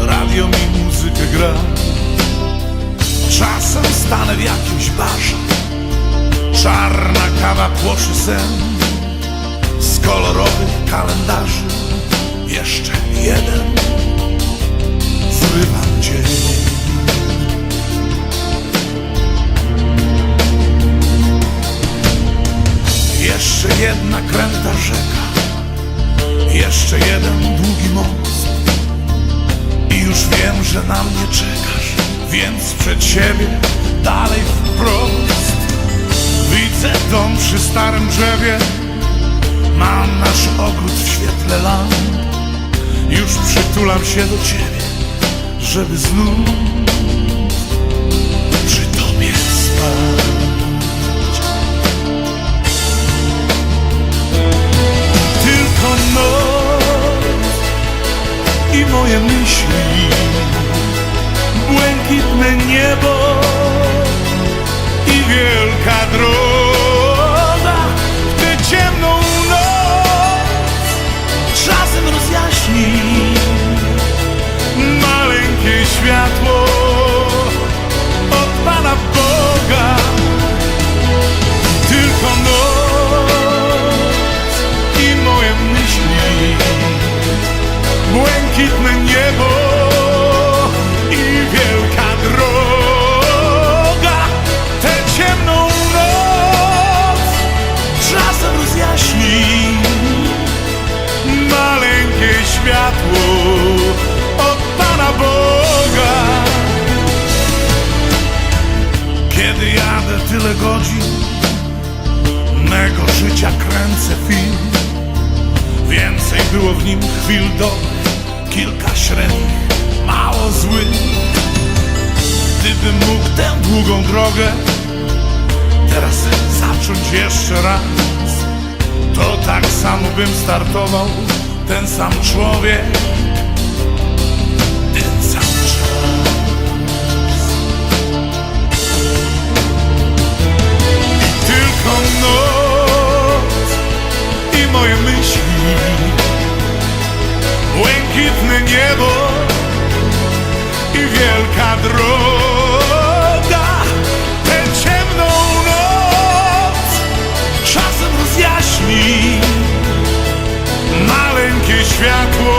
Radio mi muzykę gra. Czasem stanę w jakimś barze. Czarna kawa płoszy sen. Z kolorowych kalendarzy Jeszcze jeden Zrywam dzień. Jeszcze jedna kręta rzeka że na mnie czekasz Więc przed siebie dalej wprost. Widzę dom przy starym drzewie Mam nasz ogród w świetle lamp. Już przytulam się do ciebie Żeby znów przy tobie spać. Tylko i moje myśli, błękitne niebo i wielka droga. W tę ciemną noc czasem rozjaśni maleńkie światło tyle godzin mego życia kręcę film. Więcej było w nim chwil dobrych Kilka średnich, mało złych. Gdybym mógł tę długą drogę Teraz zacząć jeszcze raz To tak samo bym startował Ten sam człowiek światło